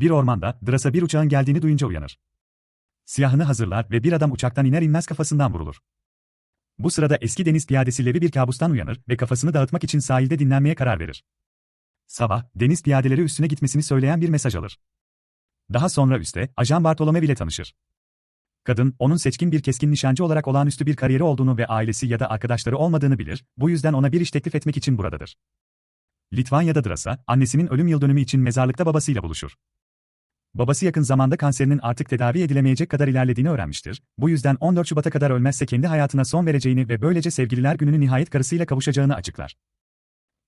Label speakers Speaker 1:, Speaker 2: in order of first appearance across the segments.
Speaker 1: Bir ormanda, Drasa bir uçağın geldiğini duyunca uyanır. Silahını hazırlar ve bir adam uçaktan iner inmez kafasından vurulur. Bu sırada eski deniz piyadesi Levi bir kabustan uyanır ve kafasını dağıtmak için sahilde dinlenmeye karar verir. Sabah, deniz piyadeleri üstüne gitmesini söyleyen bir mesaj alır. Daha sonra üste, Ajan Bartolome ile tanışır. Kadın, onun seçkin bir keskin nişancı olarak olağanüstü bir kariyeri olduğunu ve ailesi ya da arkadaşları olmadığını bilir, bu yüzden ona bir iş teklif etmek için buradadır. Litvanya'da Drasa, annesinin ölüm yıldönümü için mezarlıkta babasıyla buluşur. Babası yakın zamanda kanserinin artık tedavi edilemeyecek kadar ilerlediğini öğrenmiştir. Bu yüzden 14 Şubat'a kadar ölmezse kendi hayatına son vereceğini ve böylece sevgililer gününü nihayet karısıyla kavuşacağını açıklar.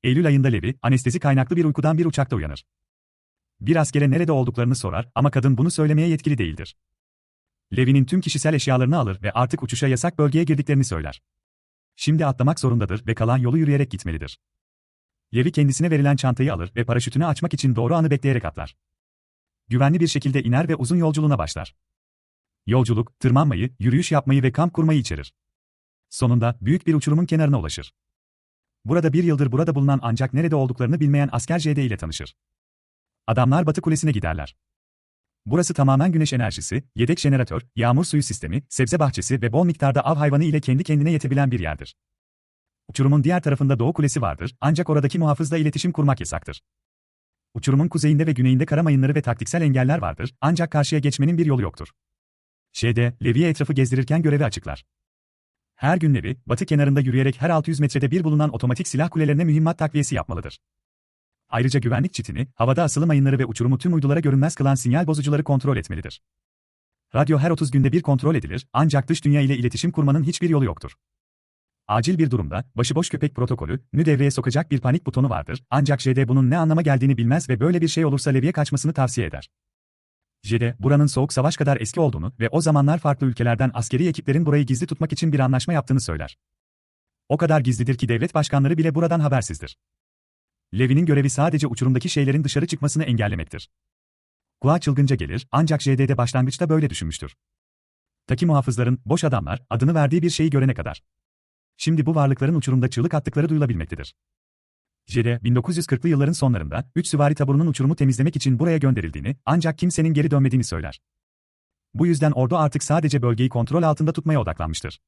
Speaker 1: Eylül ayında Levi, anestezi kaynaklı bir uykudan bir uçakta uyanır. Bir askere nerede olduklarını sorar ama kadın bunu söylemeye yetkili değildir. Levi'nin tüm kişisel eşyalarını alır ve artık uçuşa yasak bölgeye girdiklerini söyler. Şimdi atlamak zorundadır ve kalan yolu yürüyerek gitmelidir. Levi kendisine verilen çantayı alır ve paraşütünü açmak için doğru anı bekleyerek atlar. Güvenli bir şekilde iner ve uzun yolculuğuna başlar. Yolculuk, tırmanmayı, yürüyüş yapmayı ve kamp kurmayı içerir. Sonunda büyük bir uçurumun kenarına ulaşır. Burada bir yıldır burada bulunan ancak nerede olduklarını bilmeyen asker JD ile tanışır. Adamlar Batı Kulesi'ne giderler. Burası tamamen güneş enerjisi, yedek jeneratör, yağmur suyu sistemi, sebze bahçesi ve bol miktarda av hayvanı ile kendi kendine yetebilen bir yerdir. Uçurumun diğer tarafında Doğu Kulesi vardır, ancak oradaki muhafızla iletişim kurmak yasaktır. Uçurumun kuzeyinde ve güneyinde kara mayınları ve taktiksel engeller vardır, ancak karşıya geçmenin bir yolu yoktur. Şeyde, Levi'ye etrafı gezdirirken görevi açıklar. Her gün Levi, batı kenarında yürüyerek her 600 metrede bir bulunan otomatik silah kulelerine mühimmat takviyesi yapmalıdır. Ayrıca güvenlik çitini, havada asılı mayınları ve uçurumu tüm uydulara görünmez kılan sinyal bozucuları kontrol etmelidir. Radyo her 30 günde bir kontrol edilir, ancak dış dünya ile iletişim kurmanın hiçbir yolu yoktur. Acil bir durumda, başıboş köpek protokolü, nü devreye sokacak bir panik butonu vardır, ancak JD bunun ne anlama geldiğini bilmez ve böyle bir şey olursa Levi'ye kaçmasını tavsiye eder. JD, buranın soğuk savaş kadar eski olduğunu ve o zamanlar farklı ülkelerden askeri ekiplerin burayı gizli tutmak için bir anlaşma yaptığını söyler. O kadar gizlidir ki devlet başkanları bile buradan habersizdir. Levi'nin görevi sadece uçurumdaki şeylerin dışarı çıkmasını engellemektir. Kulağa çılgınca gelir, ancak JD'de başlangıçta böyle düşünmüştür. Taki muhafızların, boş adamlar, adını verdiği bir şeyi görene kadar. Şimdi bu varlıkların uçurumda çığlık attıkları duyulabilmektedir. JD, 1940'lı yılların sonlarında, 3 süvari taburunun uçurumu temizlemek için buraya gönderildiğini, ancak kimsenin geri dönmediğini söyler. Bu yüzden ordu artık sadece bölgeyi kontrol altında tutmaya odaklanmıştır.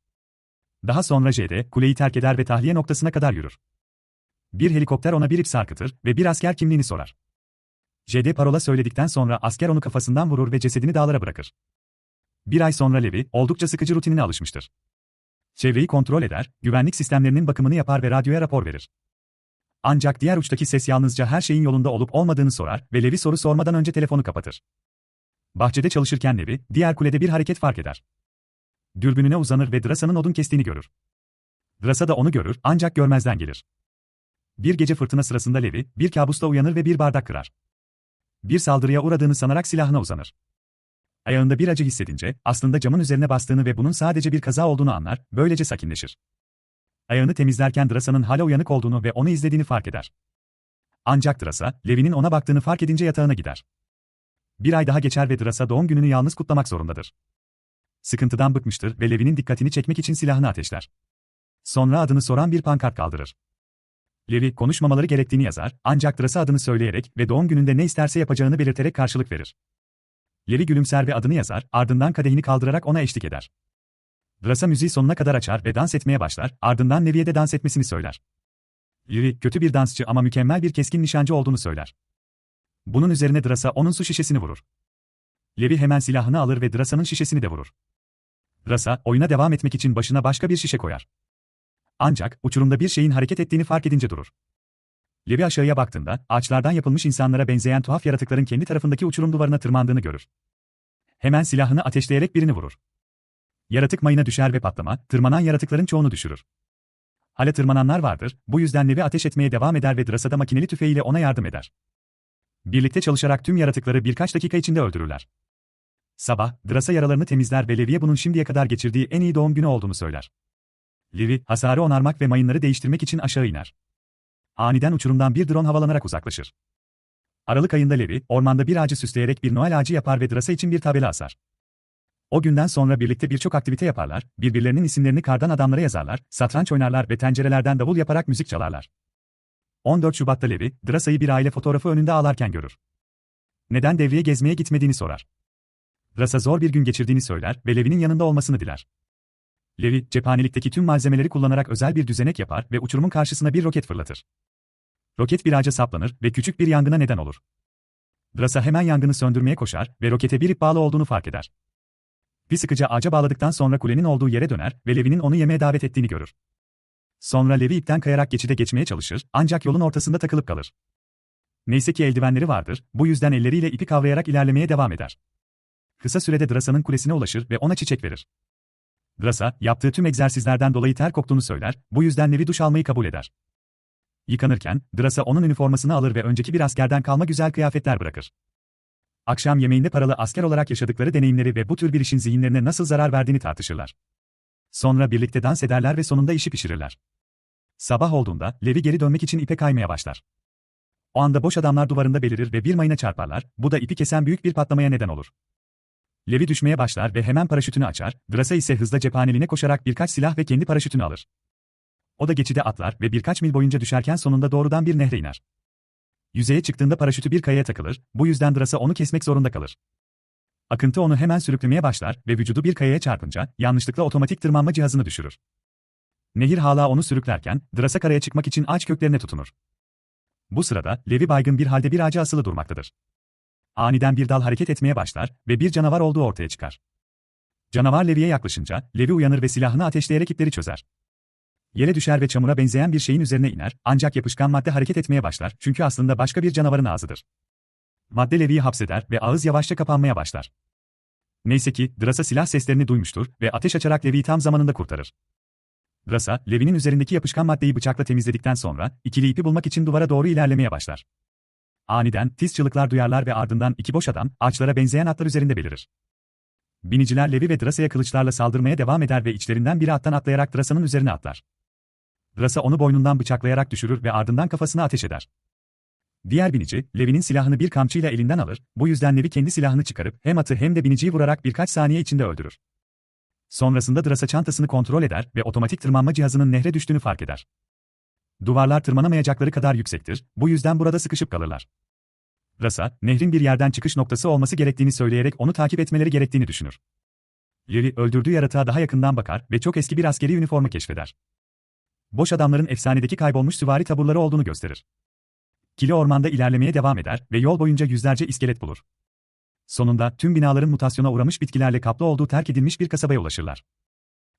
Speaker 1: Daha sonra JD, kuleyi terk eder ve tahliye noktasına kadar yürür. Bir helikopter ona bir ip sarkıtır ve bir asker kimliğini sorar. JD parola söyledikten sonra asker onu kafasından vurur ve cesedini dağlara bırakır. Bir ay sonra Levi, oldukça sıkıcı rutinine alışmıştır. Çevreyi kontrol eder, güvenlik sistemlerinin bakımını yapar ve radyoya rapor verir. Ancak diğer uçtaki ses yalnızca her şeyin yolunda olup olmadığını sorar ve Levi soru sormadan önce telefonu kapatır. Bahçede çalışırken Levi, diğer kulede bir hareket fark eder. Dürbününe uzanır ve Drasa'nın odun kestiğini görür. Drasa da onu görür, ancak görmezden gelir. Bir gece fırtına sırasında Levi, bir kabusla uyanır ve bir bardak kırar. Bir saldırıya uğradığını sanarak silahına uzanır. Ayağında bir acı hissedince, aslında camın üzerine bastığını ve bunun sadece bir kaza olduğunu anlar, böylece sakinleşir. Ayağını temizlerken Drasa'nın hala uyanık olduğunu ve onu izlediğini fark eder. Ancak Drasa, Levi'nin ona baktığını fark edince yatağına gider. Bir ay daha geçer ve Drasa doğum gününü yalnız kutlamak zorundadır. Sıkıntıdan bıkmıştır ve Levi'nin dikkatini çekmek için silahını ateşler. Sonra adını soran bir pankart kaldırır. Levi konuşmamaları gerektiğini yazar, ancak Drasa adını söyleyerek ve doğum gününde ne isterse yapacağını belirterek karşılık verir. Levi gülümser ve adını yazar, ardından kadehini kaldırarak ona eşlik eder. Drasa müziği sonuna kadar açar ve dans etmeye başlar, ardından Levi'ye de dans etmesini söyler. Levi, kötü bir dansçı ama mükemmel bir keskin nişancı olduğunu söyler. Bunun üzerine Drasa onun su şişesini vurur. Levi hemen silahını alır ve Drasa'nın şişesini de vurur. Drasa, oyuna devam etmek için başına başka bir şişe koyar. Ancak, uçurumda bir şeyin hareket ettiğini fark edince durur. Levi aşağıya baktığında, ağaçlardan yapılmış insanlara benzeyen tuhaf yaratıkların kendi tarafındaki uçurum duvarına tırmandığını görür. Hemen silahını ateşleyerek birini vurur. Yaratık mayına düşer ve patlama, tırmanan yaratıkların çoğunu düşürür. Hala tırmananlar vardır, bu yüzden Levi ateş etmeye devam eder ve Drasa'da makineli tüfeğiyle ona yardım eder. Birlikte çalışarak tüm yaratıkları birkaç dakika içinde öldürürler. Sabah, Drasa yaralarını temizler ve Levi'ye bunun şimdiye kadar geçirdiği en iyi doğum günü olduğunu söyler. Levi, hasarı onarmak ve mayınları değiştirmek için aşağı iner. Aniden uçurumdan bir drone havalanarak uzaklaşır. Aralık ayında Levi, ormanda bir ağacı süsleyerek bir Noel ağacı yapar ve Drasa için bir tabela asar. O günden sonra birlikte birçok aktivite yaparlar, birbirlerinin isimlerini kardan adamlara yazarlar, satranç oynarlar ve tencerelerden davul yaparak müzik çalarlar. 14 Şubat'ta Levi, Drasa'yı bir aile fotoğrafı önünde ağlarken görür. neden devriye gezmeye gitmediğini sorar. Drasa zor bir gün geçirdiğini söyler ve Levi'nin yanında olmasını diler. Levi, cephanelikteki tüm malzemeleri kullanarak özel bir düzenek yapar ve uçurumun karşısına bir roket fırlatır. Roket bir ağaca saplanır ve küçük bir yangına neden olur. Drasa hemen yangını söndürmeye koşar ve rokete bir ip bağlı olduğunu fark eder. Bir sıkıca ağaca bağladıktan sonra kulenin olduğu yere döner ve Levi'nin onu yemeğe davet ettiğini görür. Sonra Levi ipten kayarak geçide geçmeye çalışır, ancak yolun ortasında takılıp kalır. Neyse ki eldivenleri vardır, bu yüzden elleriyle ipi kavrayarak ilerlemeye devam eder. Kısa sürede Drasa'nın kulesine ulaşır ve ona çiçek verir. Drasa, yaptığı tüm egzersizlerden dolayı ter koktuğunu söyler, bu yüzden Levi duş almayı kabul eder. Yıkanırken, Drasa onun üniformasını alır ve önceki bir askerden kalma güzel kıyafetler bırakır. Akşam yemeğinde paralı asker olarak yaşadıkları deneyimleri ve bu tür bir işin zihinlerine nasıl zarar verdiğini tartışırlar. Sonra birlikte dans ederler ve sonunda işi pişirirler. Sabah olduğunda, Levi geri dönmek için ipe kaymaya başlar. O anda boş adamlar duvarında belirir ve bir mayına çarparlar, bu da ipi kesen büyük bir patlamaya neden olur. Levi düşmeye başlar ve hemen paraşütünü açar, Drasa ise hızla cephaneliğine koşarak birkaç silah ve kendi paraşütünü alır. O da geçide atlar ve birkaç mil boyunca düşerken sonunda doğrudan bir nehre iner. Yüzeye çıktığında paraşütü bir kayaya takılır, bu yüzden Drasa onu kesmek zorunda kalır. Akıntı onu hemen sürüklemeye başlar ve vücudu bir kayaya çarpınca yanlışlıkla otomatik tırmanma cihazını düşürür. Nehir hala onu sürüklerken Drasa karaya çıkmak için ağaç köklerine tutunur. Bu sırada Levi baygın bir halde bir ağaca asılı durmaktadır. Aniden bir dal hareket etmeye başlar ve bir canavar olduğu ortaya çıkar. Canavar Levi'ye yaklaşınca Levi uyanır ve silahını ateşleyerek ipleri çözer. Yere düşer ve çamura benzeyen bir şeyin üzerine iner, ancak yapışkan madde hareket etmeye başlar çünkü aslında başka bir canavarın ağzıdır. Madde Levi'yi hapseder ve ağız yavaşça kapanmaya başlar. Neyse ki, Drasa silah seslerini duymuştur ve ateş açarak Levi'yi tam zamanında kurtarır. Drasa, Levi'nin üzerindeki yapışkan maddeyi bıçakla temizledikten sonra, ikili ipi bulmak için duvara doğru ilerlemeye başlar. Aniden, tiz çığlıklar duyarlar ve ardından iki boş adam, ağaçlara benzeyen atlar üzerinde belirir. Biniciler Levi ve Drasa'ya kılıçlarla saldırmaya devam eder ve içlerinden biri attan atlayarak Drasa'nın üzerine atlar. Drasa onu boynundan bıçaklayarak düşürür ve ardından kafasına ateş eder. Diğer binici, Levi'nin silahını bir kamçıyla elinden alır, bu yüzden Levi kendi silahını çıkarıp hem atı hem de biniciyi vurarak birkaç saniye içinde öldürür. Sonrasında Drasa çantasını kontrol eder ve otomatik tırmanma cihazının nehre düştüğünü fark eder. Duvarlar tırmanamayacakları kadar yüksektir, bu yüzden burada sıkışıp kalırlar. Drasa, nehrin bir yerden çıkış noktası olması gerektiğini söyleyerek onu takip etmeleri gerektiğini düşünür. Levi öldürdüğü yaratığa daha yakından bakar ve çok eski bir askeri üniforma keşfeder. Boş adamların efsanedeki kaybolmuş süvari taburları olduğunu gösterir. Kili ormanda ilerlemeye devam eder ve yol boyunca yüzlerce iskelet bulur. Sonunda tüm binaların mutasyona uğramış bitkilerle kaplı olduğu terk edilmiş bir kasabaya ulaşırlar.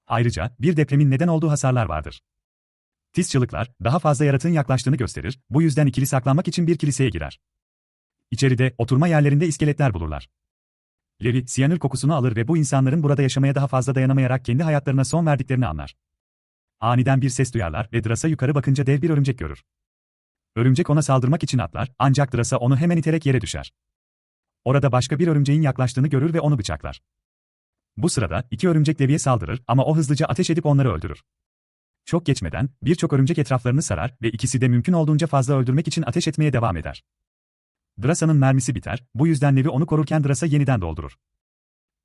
Speaker 1: Ayrıca bir depremin neden olduğu hasarlar vardır. Tiz çığlıklar daha fazla yaratığın yaklaştığını gösterir, bu yüzden ikili saklanmak için bir kiliseye girer. İçeride oturma yerlerinde iskeletler bulurlar. Levi, siyanür kokusunu alır ve bu insanların burada yaşamaya daha fazla dayanamayarak kendi hayatlarına son verdiklerini anlar. Aniden bir ses duyarlar ve Drasa yukarı bakınca dev bir örümcek görür. Örümcek ona saldırmak için atlar, ancak Drasa onu hemen iterek yere düşer. Orada başka bir örümceğin yaklaştığını görür ve onu bıçaklar. Bu sırada iki örümcek Levi'ye saldırır ama o hızlıca ateş edip onları öldürür. Çok geçmeden birçok örümcek etraflarını sarar ve ikisi de mümkün olduğunca fazla öldürmek için ateş etmeye devam eder. Drasa'nın mermisi biter, bu yüzden Levi onu korurken Drasa yeniden doldurur.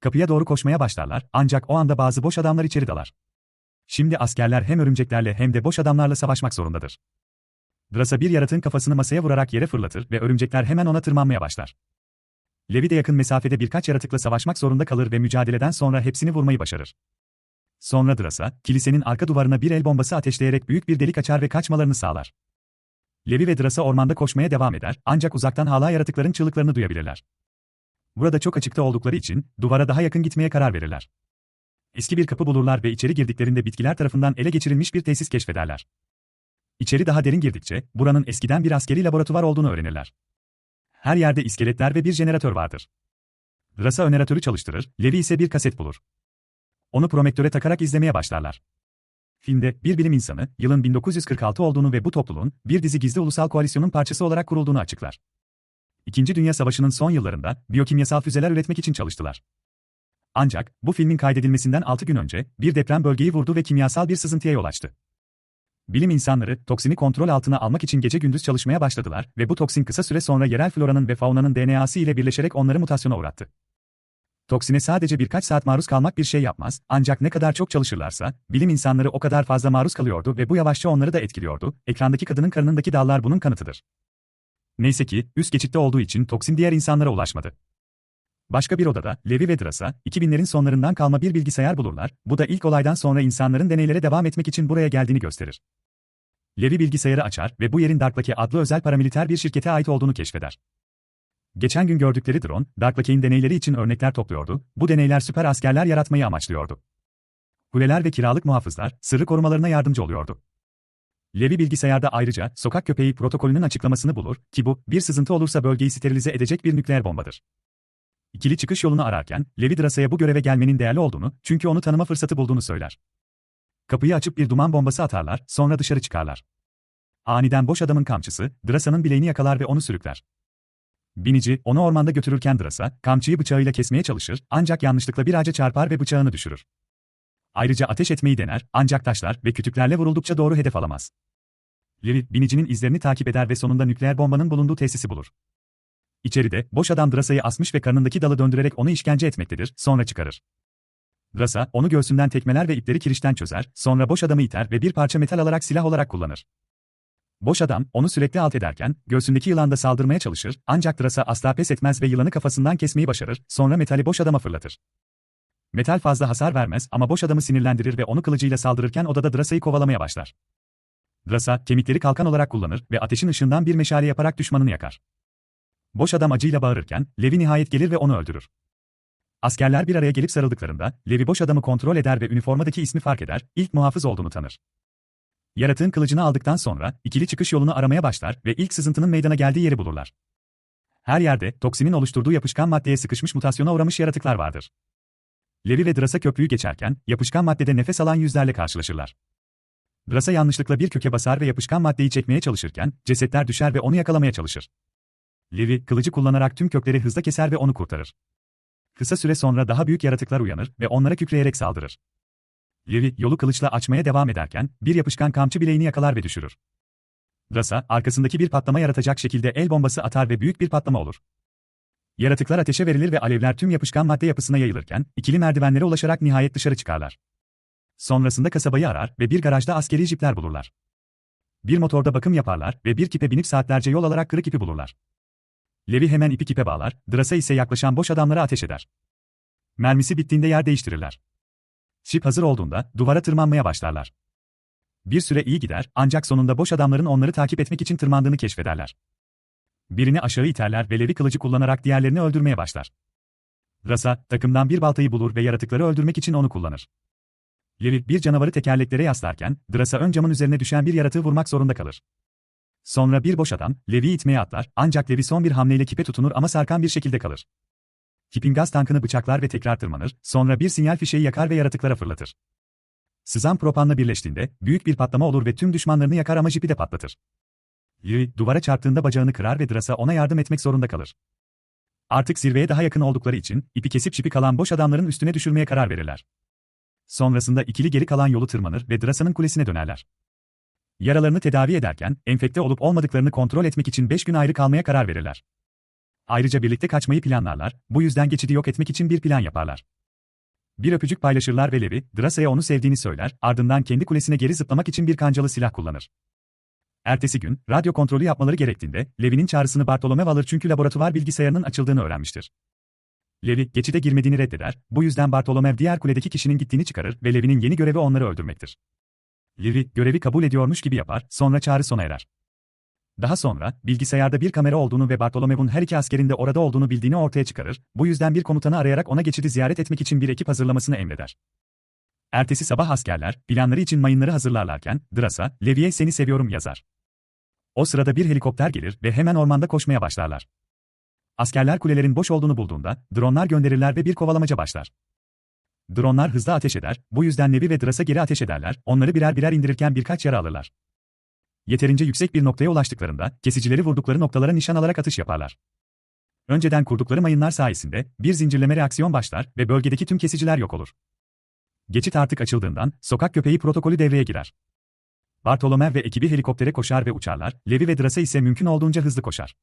Speaker 1: Kapıya doğru koşmaya başlarlar, ancak o anda bazı boş adamlar içeri dalar. Şimdi askerler hem örümceklerle hem de boş adamlarla savaşmak zorundadır. Drasa bir yaratığın kafasını masaya vurarak yere fırlatır ve örümcekler hemen ona tırmanmaya başlar. Levi de yakın mesafede birkaç yaratıkla savaşmak zorunda kalır ve mücadeleden sonra hepsini vurmayı başarır. Sonra Drasa, kilisenin arka duvarına bir el bombası ateşleyerek büyük bir delik açar ve kaçmalarını sağlar. Levi ve Drasa ormanda koşmaya devam eder, ancak uzaktan hala yaratıkların çığlıklarını duyabilirler. Burada çok açıkta oldukları için, duvara daha yakın gitmeye karar verirler. Eski bir kapı bulurlar ve içeri girdiklerinde bitkiler tarafından ele geçirilmiş bir tesis keşfederler. İçeri daha derin girdikçe, buranın eskiden bir askeri laboratuvar olduğunu öğrenirler. Her yerde iskeletler ve bir jeneratör vardır. Rasa öneratörü çalıştırır, Levi ise bir kaset bulur. Onu promektöre takarak izlemeye başlarlar. Filmde bir bilim insanı, yılın 1946 olduğunu ve bu topluluğun bir dizi gizli ulusal koalisyonun parçası olarak kurulduğunu açıklar. İkinci Dünya Savaşı'nın son yıllarında biyokimyasal füzeler üretmek için çalıştılar. Ancak bu filmin kaydedilmesinden 6 gün önce bir deprem bölgeyi vurdu ve kimyasal bir sızıntıya yol açtı. Bilim insanları toksini kontrol altına almak için gece gündüz çalışmaya başladılar ve bu toksin kısa süre sonra yerel floranın ve faunanın DNA'sı ile birleşerek onları mutasyona uğrattı. Toksine sadece birkaç saat maruz kalmak bir şey yapmaz, ancak ne kadar çok çalışırlarsa, bilim insanları o kadar fazla maruz kalıyordu ve bu yavaşça onları da etkiliyordu, ekrandaki kadının karnındaki dallar bunun kanıtıdır. Neyse ki, üst geçitte olduğu için toksin diğer insanlara ulaşmadı. Başka bir odada, Levi ve Drasa, 2000'lerin sonlarından kalma bir bilgisayar bulurlar, bu da ilk olaydan sonra insanların deneylere devam etmek için buraya geldiğini gösterir. Levi bilgisayarı açar ve bu yerin Darklake adlı özel paramiliter bir şirkete ait olduğunu keşfeder. Geçen gün gördükleri drone, Darklake'in deneyleri için örnekler topluyordu, bu deneyler süper askerler yaratmayı amaçlıyordu. Kuleler ve kiralık muhafızlar, sırrı korumalarına yardımcı oluyordu. Levi bilgisayarda ayrıca sokak köpeği protokolünün açıklamasını bulur ki bu, bir sızıntı olursa bölgeyi sterilize edecek bir nükleer bombadır. İkili çıkış yolunu ararken, Levi Drasa'ya bu göreve gelmenin değerli olduğunu, çünkü onu tanıma fırsatı bulduğunu söyler. Kapıyı açıp bir duman bombası atarlar, sonra dışarı çıkarlar. Aniden boş adamın kamçısı, Drasa'nın bileğini yakalar ve onu sürükler. Binici, onu ormanda götürürken Drasa, kamçıyı bıçağıyla kesmeye çalışır, ancak yanlışlıkla bir ağaca çarpar ve bıçağını düşürür. Ayrıca ateş etmeyi dener, ancak taşlar ve kütüklerle vuruldukça doğru hedef alamaz. Levi, binicinin izlerini takip eder ve sonunda nükleer bombanın bulunduğu tesisi bulur. İçeride, boş adam Drasa'yı asmış ve karnındaki dalı döndürerek onu işkence etmektedir, sonra çıkarır. Drasa, onu göğsünden tekmeler ve ipleri kirişten çözer, sonra boş adamı iter ve bir parça metal alarak silah olarak kullanır. Boş adam, onu sürekli alt ederken, göğsündeki yılan da saldırmaya çalışır, ancak Drasa asla pes etmez ve yılanı kafasından kesmeyi başarır, sonra metali boş adama fırlatır. Metal fazla hasar vermez ama boş adamı sinirlendirir ve onu kılıcıyla saldırırken odada Drasa'yı kovalamaya başlar. Drasa, kemikleri kalkan olarak kullanır ve ateşin ışığından bir meşale yaparak düşmanını yakar. Boş adam acıyla bağırırken, Levi nihayet gelir ve onu öldürür. Askerler bir araya gelip sarıldıklarında, Levi boş adamı kontrol eder ve üniformadaki ismi fark eder, ilk muhafız olduğunu tanır. Yaratığın kılıcını aldıktan sonra, ikili çıkış yolunu aramaya başlar ve ilk sızıntının meydana geldiği yeri bulurlar. Her yerde, toksinin oluşturduğu yapışkan maddeye sıkışmış mutasyona uğramış yaratıklar vardır. Levi ve Drasa köprüyü geçerken, yapışkan maddede nefes alan yüzlerle karşılaşırlar. Drasa yanlışlıkla bir köke basar ve yapışkan maddeyi çekmeye çalışırken, cesetler düşer ve onu yakalamaya çalışır. Levi, kılıcı kullanarak tüm kökleri hızla keser ve onu kurtarır. Kısa süre sonra daha büyük yaratıklar uyanır ve onlara kükreyerek saldırır. Levi, yolu kılıçla açmaya devam ederken, bir yapışkan kamçı bileğini yakalar ve düşürür. Drasa, arkasındaki bir patlama yaratacak şekilde el bombası atar ve büyük bir patlama olur. Yaratıklar ateşe verilir ve alevler tüm yapışkan madde yapısına yayılırken, ikili merdivenlere ulaşarak nihayet dışarı çıkarlar. Sonrasında kasabayı arar ve bir garajda askeri jipler bulurlar. Bir motorda bakım yaparlar ve bir kipe binip saatlerce yol alarak kırık ipi bulurlar. Levi hemen ipi kipe bağlar, Drasa ise yaklaşan boş adamlara ateş eder. Mermisi bittiğinde yer değiştirirler. Şip hazır olduğunda duvara tırmanmaya başlarlar. Bir süre iyi gider ancak sonunda boş adamların onları takip etmek için tırmandığını keşfederler. Birini aşağı iterler ve Levi kılıcı kullanarak diğerlerini öldürmeye başlar. Rasa, takımdan bir baltayı bulur ve yaratıkları öldürmek için onu kullanır. Levi, bir canavarı tekerleklere yaslarken, Drasa ön camın üzerine düşen bir yaratığı vurmak zorunda kalır. Sonra bir boş adam, Levi'yi itmeye atlar, ancak Levi son bir hamleyle kipe tutunur ama sarkan bir şekilde kalır. Kipin gaz tankını bıçaklar ve tekrar tırmanır, sonra bir sinyal fişeği yakar ve yaratıklara fırlatır. Sızan propanla birleştiğinde, büyük bir patlama olur ve tüm düşmanlarını yakar ama jipi de patlatır. Yuri, duvara çarptığında bacağını kırar ve Drasa ona yardım etmek zorunda kalır. Artık zirveye daha yakın oldukları için, ipi kesip çipi kalan boş adamların üstüne düşürmeye karar verirler. Sonrasında ikili geri kalan yolu tırmanır ve Drasa'nın kulesine dönerler. Yaralarını tedavi ederken, enfekte olup olmadıklarını kontrol etmek için 5 gün ayrı kalmaya karar verirler. Ayrıca birlikte kaçmayı planlarlar, bu yüzden geçidi yok etmek için bir plan yaparlar. Bir öpücük paylaşırlar ve Levi, Drasa'ya onu sevdiğini söyler, ardından kendi kulesine geri zıplamak için bir kancalı silah kullanır. Ertesi gün, radyo kontrolü yapmaları gerektiğinde, Levi'nin çağrısını Bartolomeo alır çünkü laboratuvar bilgisayarının açıldığını öğrenmiştir. Levi, geçide girmediğini reddeder, bu yüzden Bartolomeo diğer kuledeki kişinin gittiğini çıkarır ve Levi'nin yeni görevi onları öldürmektir. Levi, görevi kabul ediyormuş gibi yapar, sonra çağrı sona erer. Daha sonra, bilgisayarda bir kamera olduğunu ve Bartolomeo'nun her iki askerin de orada olduğunu bildiğini ortaya çıkarır, bu yüzden bir komutanı arayarak ona geçidi ziyaret etmek için bir ekip hazırlamasını emreder. Ertesi sabah askerler, planları için mayınları hazırlarlarken, Drasa, Levi'ye seni seviyorum yazar. O sırada bir helikopter gelir ve hemen ormanda koşmaya başlarlar. Askerler kulelerin boş olduğunu bulduğunda, dronlar gönderirler ve bir kovalamaca başlar. Dronlar hızlı ateş eder, bu yüzden Levi ve Drasa geri ateş ederler, onları birer birer indirirken birkaç yara alırlar. Yeterince yüksek bir noktaya ulaştıklarında, kesicileri vurdukları noktalara nişan alarak atış yaparlar. Önceden kurdukları mayınlar sayesinde, bir zincirleme reaksiyon başlar ve bölgedeki tüm kesiciler yok olur. Geçit artık açıldığından, sokak köpeği protokolü devreye girer. Bartolomeo ve ekibi helikoptere koşar ve uçarlar, Levi ve Drasa ise mümkün olduğunca hızlı koşar.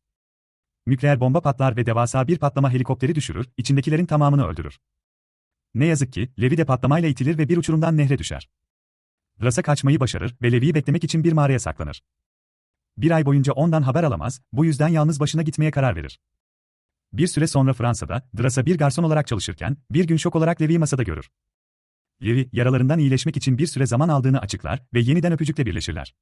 Speaker 1: Nükleer bomba patlar ve devasa bir patlama helikopteri düşürür, içindekilerin tamamını öldürür. Ne yazık ki, Levi de patlamayla itilir ve bir uçurumdan nehre düşer. Drasa kaçmayı başarır ve Levi'yi beklemek için bir mağaraya saklanır. bir ay boyunca ondan haber alamaz, bu yüzden yalnız başına gitmeye karar verir. Bir süre sonra Fransa'da, Drasa bir garson olarak çalışırken, bir gün şok olarak Levi'yi masada görür. Levi, yaralarından iyileşmek için bir süre zaman aldığını açıklar ve yeniden öpücükle birleşirler.